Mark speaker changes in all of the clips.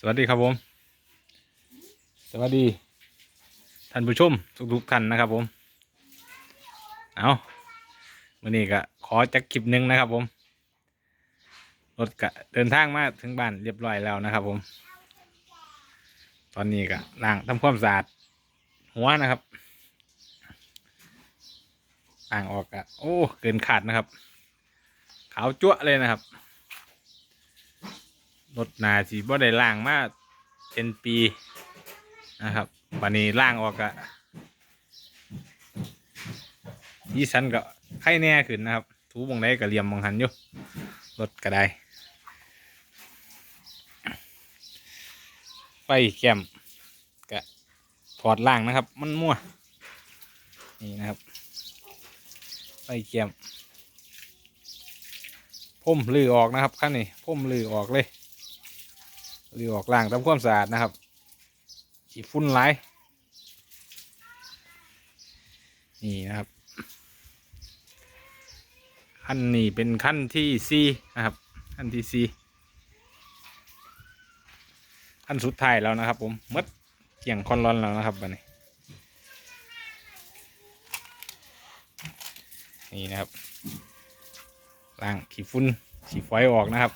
Speaker 1: สวัสดีครับผม สวัสดี ท่านผู้ชมทุกๆท่านนะครับผม เอาวันนี้ก็ขอจักคลิปหนึ่งนะครับผม รถก็เดินทางมาถึงบ้านเรียบร้อยแล้วนะครับผม ตอนนี้ก็ล้างทำความสะอาดหัวนะครับล้างออกอะโอ้ เกินขาดนะครับ ขาวจั๊วะเลยนะครับ รถนาสีบ่ได้ล่างมาเป็นปีนะครับวันนี้ล่างออกอะยี่สันก็ไข่แน่ขึ้นนะครับ ถูบงได้ก็เหลี่ยมมองหันอยู่รถก็ได้ไฟแก้มก็ถอดล่างนะครับ มันมั่วนี่นะครับไฟแก้มพุ่มลือออกนะครับขั้นนี้พุ่มลือออกเลย ลือออกล่างทำความสะอาดนะครับขีฟุ้นไหลนี่นะครับขั้นนี้เป็นขั้นที่สี่นะครับขั้นที่สี่ขั้นสุดท้ายแล้วนะครับ ผมหมดเกี่ยงคอนร้อนแล้วนะครับบันนี้นี่นะครับล้างขี้ฟุ้นขี้ฝอยออกนะครับ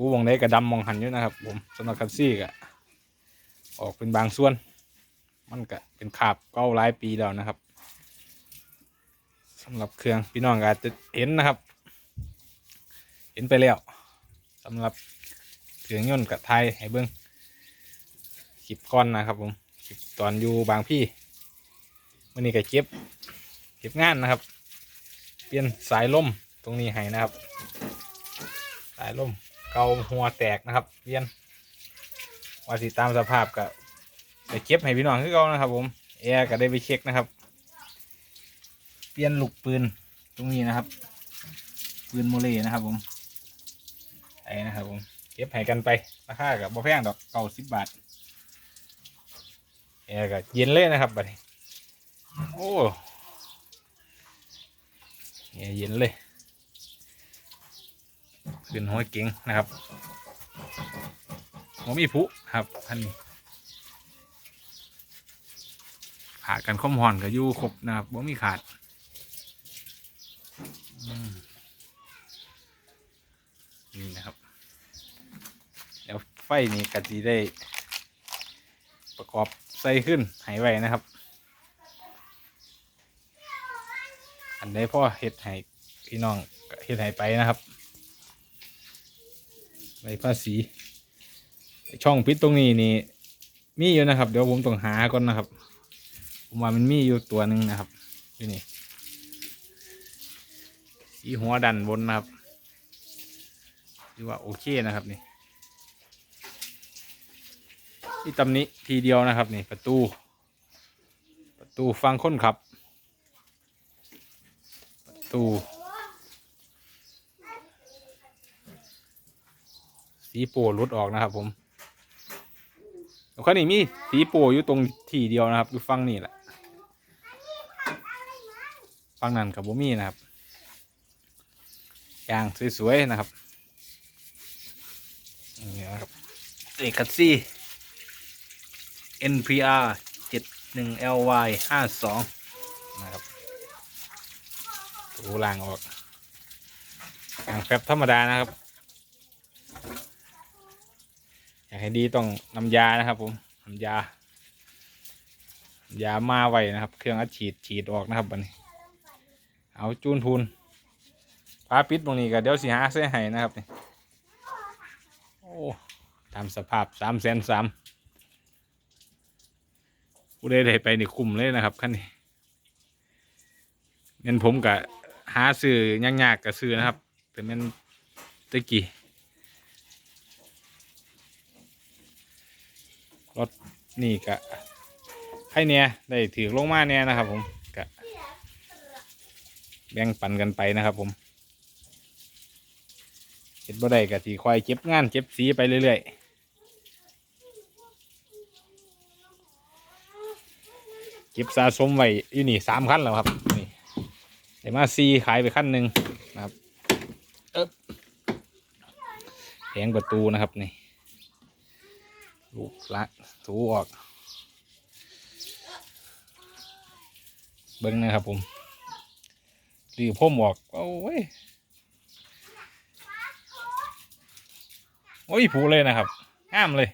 Speaker 1: ทูวงได้กระดำมองหันอยู่นะครับ ผมสำหรับคันซี่ก็ออกเป็นบางส่วน มันก็เป็นขาบเก้าหลายปีแล้วนะครับสำหรับเครื่องพี่น้องก็อาจจะเห็นนะครับ เห็นไปแล้วสำหรับเครื่องยนต์กับไทยให้เบิ้งคลิปก้อนนะครับ ผมคลิปตอนอยู่บางพี่วันนี้ก็เก็บเก็บงานนะครับ เปลี่ยนสายล่มตรงนี้ให้นะครับ สายล่ม เกาหัวแตกนะครับเปลี่ยนว่าสิตามสภาพก็ไปเก็บให้พี่น้องคือเก่านะครับ ผมแอร์ก็ได้ไปเช็คนะครับ เปลี่ยนลูกปืนตรงนี้นะครับ ปืนโมเลนะครับ ผมไอ้นะครับ ผมเก็บให้กันไปราคากับบ่แพงดอกเก้าสิบบาทแอร์ก็เย็นเลยนะครับบัดนี้โอ้เย็นเลย ขึ้นหัวเก่งนะครับหัวมีผุครับท่านนี้ขากันข้อมหอนกับยู่ครบนะครับบ่มีขาดนี่นะครับแล้วไฟนี่กะจีได้ ประกอบใส่ขึ้นหายไว้นะครับ อันใดพ่อเห็ดให้พี่น้องเห็ดให้ไปนะครับ ใบภาษีช่องปิดตรงนี้นี่มีอยู่นะครับ เดี๋ยวผมต้องหาก่อนนะครับ ผมว่ามันมีอยู่ตัวหนึ่งนะครับอยู่นี่สีหัวดันบนนะครับถือว่าโอเคนะครับนี่ที่ตำนี้ทีเดียวนะครับนี่ประตู ประตูฟังคนขับ ประตู สีโปรุดออกนะครับ ผมข้อนี้มีสีโปอยู่ตรงที่เดียวนะครับอยู่ฝั่งนี้แหละฝั่งนั้นกับบ่มีนะครับยางสวยๆนะครับนี่นะครับเอกซี่ NPR 71 LY 52นะครับถูล่างออกยางแฟบธรรมดานะครับ อยากให้ดีต้องน้ำยานะครับ ผมน้ำยา ยามาไว้นะครับ เครื่องอัดฉีดฉีดออกนะครับบันนี้ เอาจูนพูนฟ้าปิดตรงนี้ก็เดี๋ยวสิหาเส้ให้นะครับนี่โอ้ตามสภาพสามแสนสามผู้ใดได้ไปนี่คุ้มเลยนะครับขั้นนี้เงินผมกับหาซื้อยากๆกับซื้อนะครับ แต่เงินตะกี้ รถนี่กะให้เนี่ยได้ถือลงมาเนี่ยนะครับ ผมกะแบ่งปันกันไปนะครับ ผมเก็บบ่ได้กะสีควายเก็บงานเก็บสีไปเรื่อยๆเก็บสะสมไว้อยู่นี่สามขั้นแล้วครับนี่ได้มาซีขายไปขั้นหนึ่งนะครับเอ๊บงประตูนะครับนี่ ลูละถูออก เบิ้งนะครับผมหรือพ่มออก โอ้ย โอ้ย ผูเลยนะครับงามเลย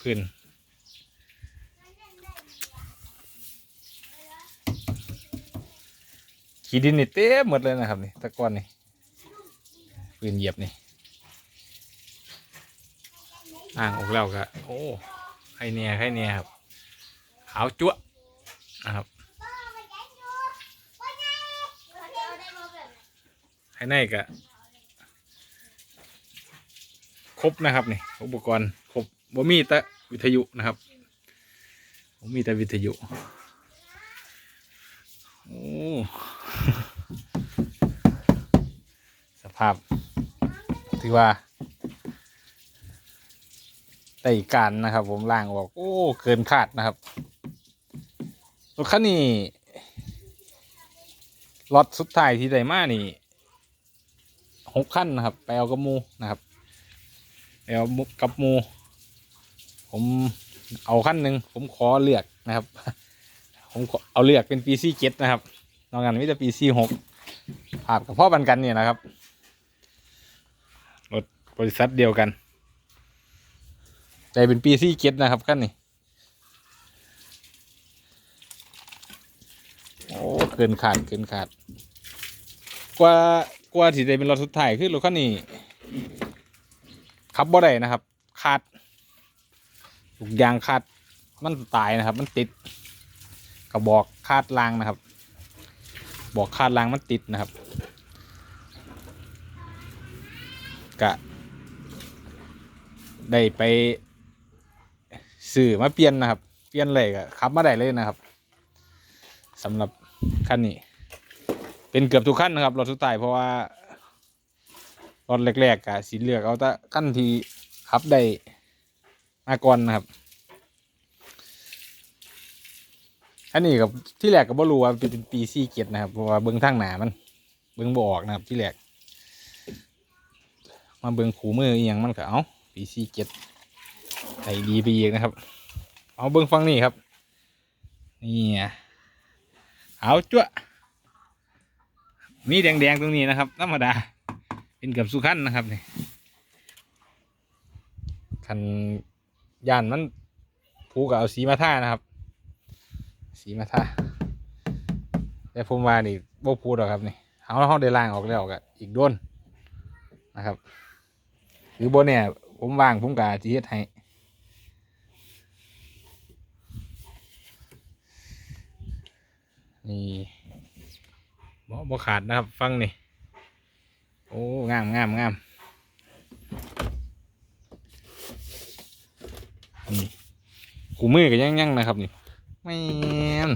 Speaker 1: พื้นขี้ดินนี่เต็มหมดเลยนะครับนี่ตะกอนนี่พื้นเหยียบนี่ อ่างออกแล้วก็โอ้ไข่เนี่ยไข่เนี่ยครับขาวจั๊วนะครับภายในก็ครบนะครับนี่อุปกรณ์ครบบ่มีแต่วิทยุนะครับบ่มีแต่วิทยุโอ้สภาพถือว่า ได้การนะครับ ผมล่างออกโอ้เกินคาดนะครับรถคันนี้รถสุดท้ายที่ได้มานี่หกขั้นนะครับ ไปเอากับมูนะครับไปเอากับมู ผมเอาขั้นหนึ่งผมขอเลือกนะครับ ผมเอาเลือกเป็นปีซี่เจ็ดนะครับนอกจากนี้จะปีซี่หกภาพกับพ่อบันกันเนี่ยนะครับรถบริษัทเดียวกัน แต่เป็นปีซี่เจ็ดนะครับขั้นนี้โอ้เกินขาดเกินขาด กว่ากว่าที่ได้เป็นรถสุดท้ายคือรถคันนี้ขับบ่ได้นะครับขาดลูกยางขาดมันตายนะครับ มันติดกระบอกคาดรางนะครับ บอกคาดรางมันติดนะครับกะได้ไป สื่อมาเปลี่ยนนะครับ เปลี่ยนเลยกะขับมาได้เลยนะครับสำหรับคันนี้ เป็นเกือบทุกขั้นนะครับรถสุดท้ายเพราะว่ารถแรกๆกะสีเหลือกเอาแต่ขั้นที่ขับได้มาก่อนนะครับอันนี้กับที่แรกก็บ่รู้ว่าเป็นปีซี่เกียนะครับเพราะว่าเบิ้องทางหนามัน เบิ้องบออกนะครับที่แรกมาเบิ้องขูมืออีหยังมันก็เอาปีซี่เกีย ไอดีไปอีกนะครับ เอาเบิ้งฟังนี่ครับ นี่เอาจ้วมีแดงๆตรงนี้นะครับ ธรรมดา เป็นเกับสุขันนะครับนี่คันย่านมันผูกับเอาสีมาท่านะครับ สีมาท่าแต่ผมว่านี่โบพูดหรอกครับนี่เอาห้องเดล่างออกแล้วก็อีกโดนนะครับ หรือโบเนี่ยผมวางผมกะจีเฮ็ดให้ นี่บ่บ่ขาดนะครับ ฟังนี่ โอ้ งามงามงามนี่กูมือก็ยังยังนะครับ นี่แม่น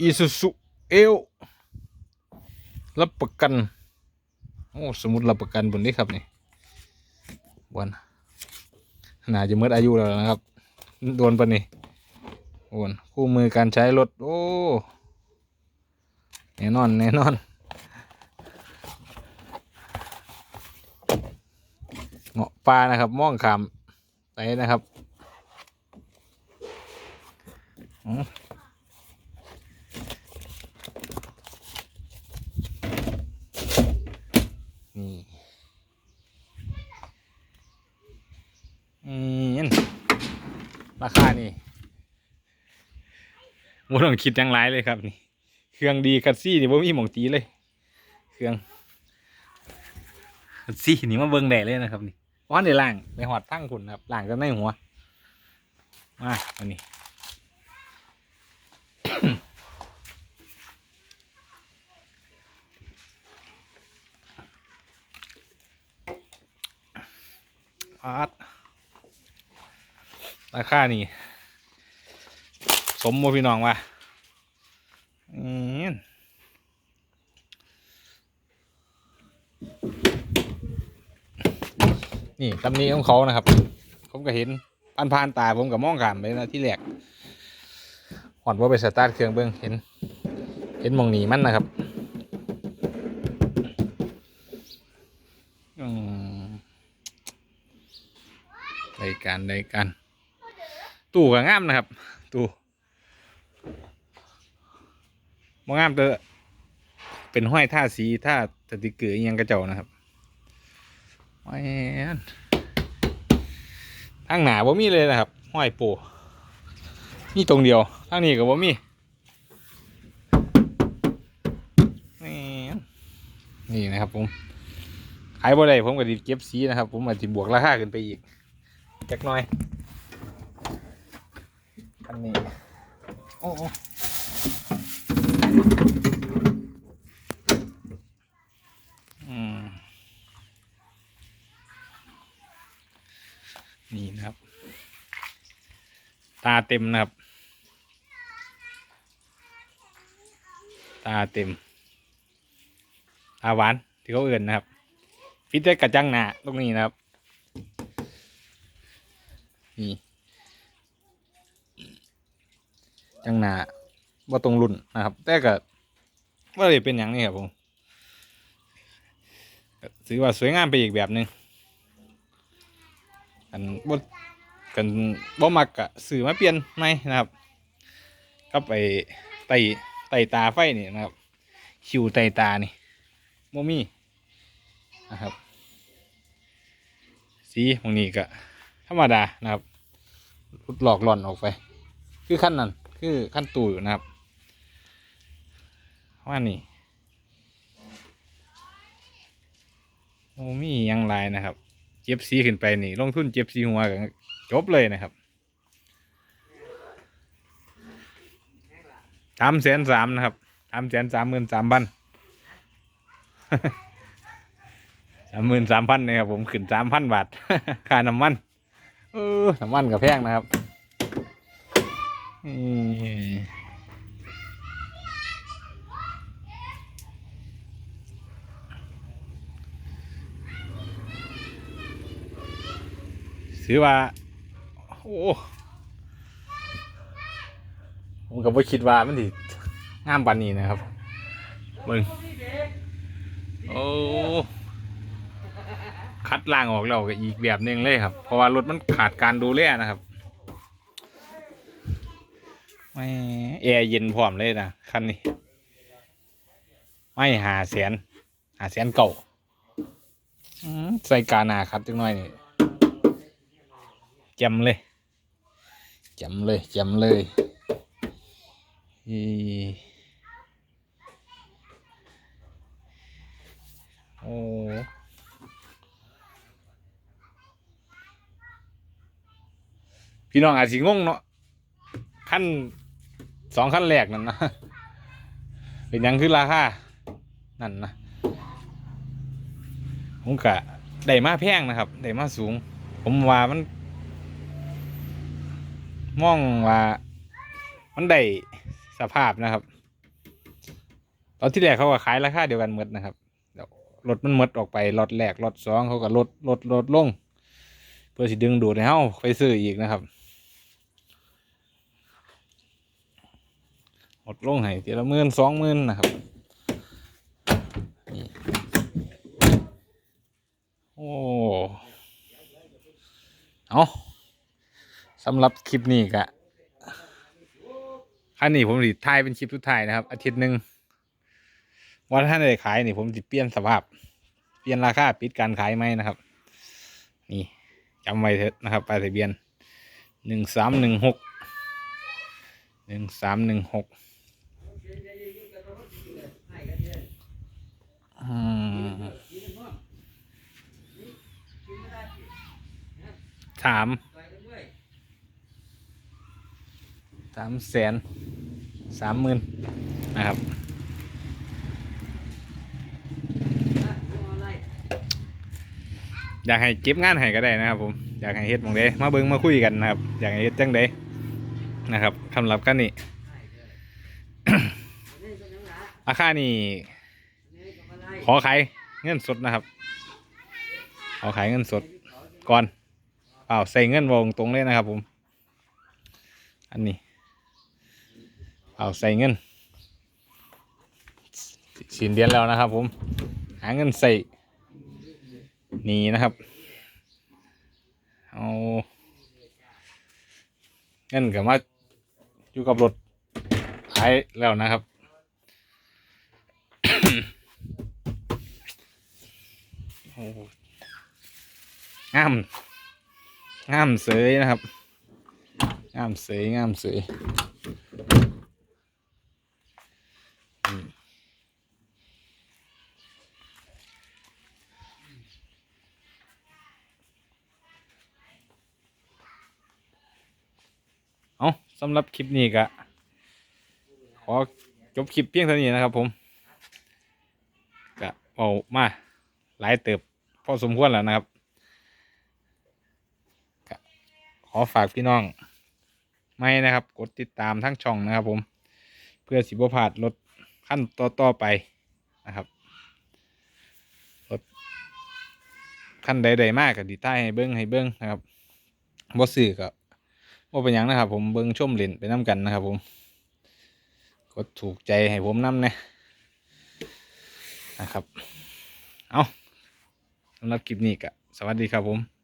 Speaker 1: อีซูซูเอลรับประกัน โอ้ สมุดรับประกันบนนี้ครับนี่บนน่าจะเมื่ออายุแล้วนะครับ โดนปะนี่โอนคู่มือการใช้รถ โอ้แน่นอนแน่นอนเงาะปลานะครับม่องขามไปนะครับอืมนี่อืม ราคานี่ โมต้องคิดยังไรเลยครับนี่ เครื่องดีคัดซี่นี่บ่มีหมองตีเลย เครื่องคัดซี่นี่มาเบิ่งแดดเลยนะครับนี่ว่าในล่างไปหอดทั้งคุณครับล่างก็ในหัว มาอันนี้อาร์ตราคานี่ สมโมพี่น้องว่านี่ตำนี้ของเขานะครับ ผมก็เห็นผ่านผ่านตาผมกับมองขามไปนะที่แรกหอดว่าไปสตาร์ทเครื่องเบิ้องเห็น เห็นมองหนีมันนะครับอืมได้การได้การ ตู้ก็งามนะครับ ตู้ มองงามเตอเป็นห้อยท่าสีท่าสติเกอร์อิหยังกระเจ้านะครับแหวนทางหนาบ่มีเลยนะครับ ห้อยโปมีตรงเดียวทางนี้ก็บ่มีแหวนนี่นะครับผม ขายบ่ได้ผมก็ดิเก็บสีนะครับ ผมอาจจะบวกราคาขึ้นไปอีก จักหน่อยอันนี้โอ้โอ้อืม นี่นะครับ ตาเต็มนะครับ ตาเต็ม ตาหวานที่เขาเอื่นนะครับฟิตได้กระจังหนาตรงนี้นะครับ นี่ จังหนา ว่าตรงรุ่นนะครับ แต่ก็ว่าเลยเป็นอย่างนี้ครับผมถือว่าสวยงามไปอีกแบบหนึ่งกันบ่กันบ่มักกะสื่อมาเปลี่ยนไหมนะครับก็ไปไต่ไต่ตาไฟนี่นะครับ คิวไต่ตานี่โมมี่นะครับ สีตรงนี้ก็ธรรมดานะครับรุดหลอกหล่อนออกไป คือขั้นนั้นคือขั้นตูอยู่นะครับ ว่านี่โอ้มียังหลายนะครับ เจ็บสีขึ้นไปนี่ ลงทุนเจ็บสีหัวกันจบเลยนะครับสามแสนสามนะครับสามแสนสามหมื่นสามพันสามหมื่นสามพันนะครับผมขึ้นสามพันบาท ค่าน้ำมัน เออน้ำมันกับแพงนะครับนี่ ถือว่า โอ้ผมก็บ่คิดว่ามันสิงามปานนี้นะครับมึงโอ้คัดล่างออกแล้วก็อีกแบบนึงเลยครับ เพราะว่ารถมันขาดการดูแลนะครับไม่แอร์เย็นพร้อมเลยนะคันนี้ ไม่หาแสนหาแสนเก่าใส่กาหนาคัดจังหน่อยนี่ จำเลยจำเลยจำเลยอีโอ้พี่น้องอาจสิงงเนาะขั้นสองขั้นแรกนั่นนะเป็นยังคือราคานั่นนะผมกะได้มาแพงนะครับได้มาสูง ผมว่ามัน มองว่ามันได้สภาพนะครับ ตอนที่แรกเขาก็ขายราคาเดียวกันหมดนะครับรถมันหมดออกไปรถแรกรถสองเขาก็ลดลดลดลง เพื่อสิดึงดูดให้เฮาไปซื้ออีกนะครับหมดลงให้ทีละหมื่นสองหมื่นนะครับโอ้เอา สำหรับคลิปนี้กะคันนี้ผมสิถ่ายเป็นคลิปสุดท้ายนะครับ อาทิตย์หนึ่งวันท่านได้ขายนี่ผมสิเปลี่ยนสภาพ เปลี่ยนราคาปิดการขายไหมนะครับ นี่จำไว้เถอะนะครับป้ายทะเบียนหนึ่งสามหนึ่งหกหนึ่งสามหนึ่งหกสาม สามแสนสามหมื่นนะครับอยากให้เก็บงานให้ก็ได้นะครับ ผมอยากให้เฮ็ดมองเด้มาเบิ่งมาคุยกันนะครับ อยากให้เฮ็ดจังใดนะครับสำหรับกันนี่ราคานี่ขอขายเงินสดนะครับ ขอขายเงินสดก่อนเปล่าใส่เงินวงตรงเลยนะครับผม อันนี้ เปล่าใส่เงินสิ้นเดือนแล้วนะครับ ผม หาเงินใส่นี่นะครับเอาเงินกับมาอยู่กับรถขายแล้วนะครับงามงามเสยนะครับงามเสยงามเสยอืมเอา สำหรับคลิปนี้ก็ขอจบคลิปเพียงเท่านี้นะครับ ผมก็เอามาหลายเติบพอสมควรแล้วนะครับขอฝากพี่น้องไม่นะครับ กดติดตามทั้งช่องนะครับ ผม เพื่อสิบพลาดรถขั้นต่อต่อๆไปนะครับรถขั้นใดๆมากกับดีใต้ให้เบิ้งให้เบิ้งนะครับบ่ซื้อก็บ่ เป็นยังนะครับ ผมเบิ้งชมเล่นไปน้กันนะครับ ผมกดถูกใจให้ผมน้ำนะนะครับ เอาสำหรับคลิปนี้ก็สวัสดีครับผม